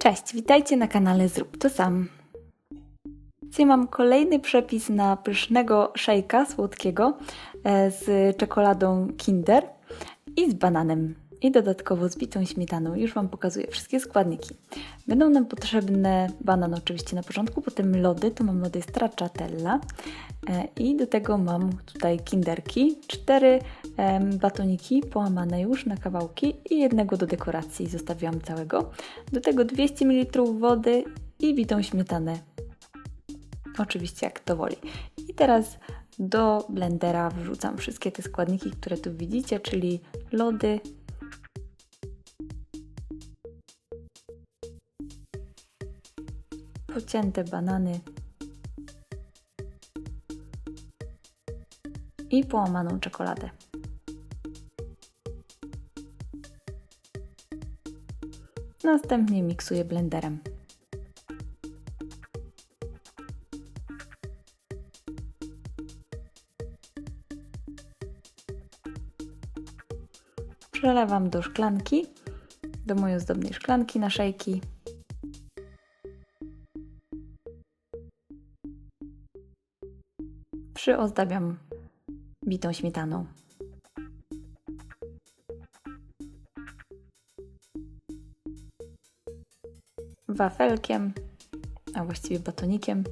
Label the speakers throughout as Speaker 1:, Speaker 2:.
Speaker 1: Cześć, witajcie na kanale Zrób to sam. Dzisiaj mam kolejny przepis na pysznego szejka słodkiego e, z czekoladą Kinder i z bananem. I dodatkowo z bitą śmietaną. Już Wam pokazuję wszystkie składniki. Będą nam potrzebne banan oczywiście na początku, potem lody. Tu mam lody stracciatella e, i do tego mam tutaj kinderki. Cztery batoniki połamane już na kawałki i jednego do dekoracji zostawiłam całego. Do tego 200 ml wody i bitą śmietanę. Oczywiście jak to woli. I teraz do blendera wrzucam wszystkie te składniki, które tu widzicie, czyli lody, pocięte banany i połamaną czekoladę. Następnie miksuję blenderem. Przelewam do szklanki, do mojej ozdobnej szklanki na szejki. Przyozdabiam bitą śmietaną. Wafelkiem, a właściwie batonikiem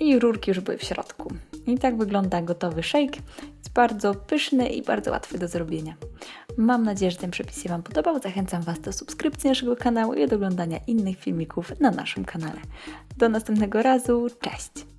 Speaker 1: i rurki już były w środku. I tak wygląda gotowy shake. Jest bardzo pyszny i bardzo łatwy do zrobienia. Mam nadzieję, że ten przepis się Wam podobał. Zachęcam Was do subskrypcji naszego kanału i do oglądania innych filmików na naszym kanale. Do następnego razu. Cześć!